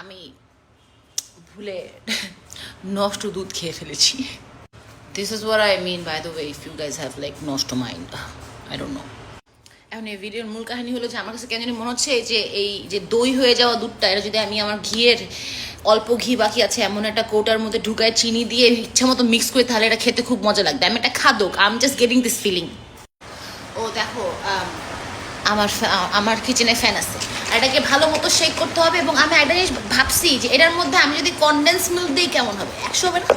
আমি ভুলে নষ্ট দুধ খেয়ে ফেলেছি। This is war I mean by the way if you guys have like নষ্ট মাইন্ড আই ডোন্ট নো এখন এই ভিডিওর মূল কাহিনী হলো যে আমার কাছে কেন জানি মনে হচ্ছে যে এই যে দই হয়ে যাওয়া দুধটা এটা যদি আমি আমার ঘিয়ের অল্প ঘি বাকি আছে এমন একটা কৌটার মধ্যে ঢুকায় চিনি দিয়ে ইচ্ছা মতো মিক্স করে তাহলে এটা খেতে খুব মজা লাগবে। আমি একটা খাদক I am just getting this feeling ও দেখো আমার আমার কিচেনে ফ্যান আছে। এটাকে ভালো মতো শেক করতে হবে এবং আমি একটা জিনিস ভাবছি যে এটার মধ্যে আমি যদি কনডেন্স মিল্ক দিই কেমন হবে? একশো হবে না?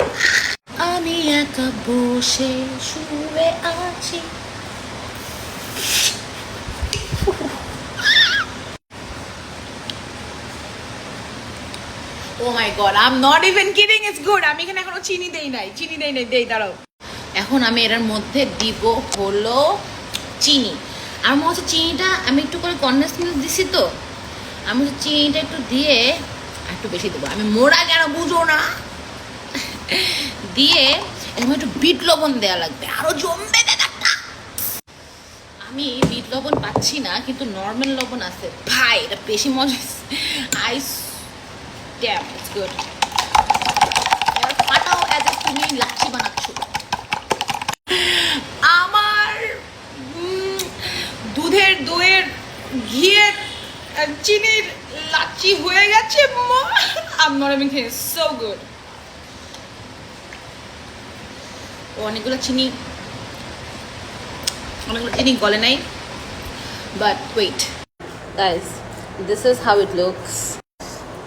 আমি একা বসে শুয়ে আছি। ও my god I am not even kidding it's good আমি এখানে এখনও চিনি দেই নাই চিনি দেই নাই দেই দাঁড়াও। এখন আমি এটার মধ্যে দিব হলো চিনি। আর মনে হচ্ছে চিনিটা আমি একটু করে কন্ডেন্স মিল্ক দিছি তো আমি চিনিটা একটু দিয়ে একটু বেশি দেবো। আমি মোড়া কেন বুঝো না? দিয়ে এরকম একটু বিট লবণ দেওয়া লাগবে। আরও জমবে আমি বিট লবণ পাচ্ছি না, কিন্তু নর্মাল লবণ আছে। ভাই, এটা বেশি মজা আইস ড্যাম ইটস গুড ফাটাও অ্যাজ এ তুমি লাচ্ছি বানাচ্ছ। আমার দুধের, দইয়ের, ঘিয়ের চিনির লাচ্ছি হয়ে গেছে অনেকগুলো চিনি। অনেকগুলো চিনি গলে নাই। But wait guys this is how it looks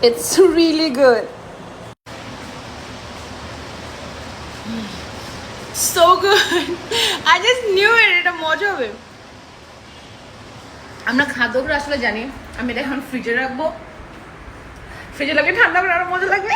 it's really good so good I just knew it এটা মজা হবে। আমরা খাদ্যগুলো আসলে জানি। আমি এটা এখন ফ্রিজে রাখব। ফ্রিজে লাগে ঠান্ডা করে আরও মজা লাগবে।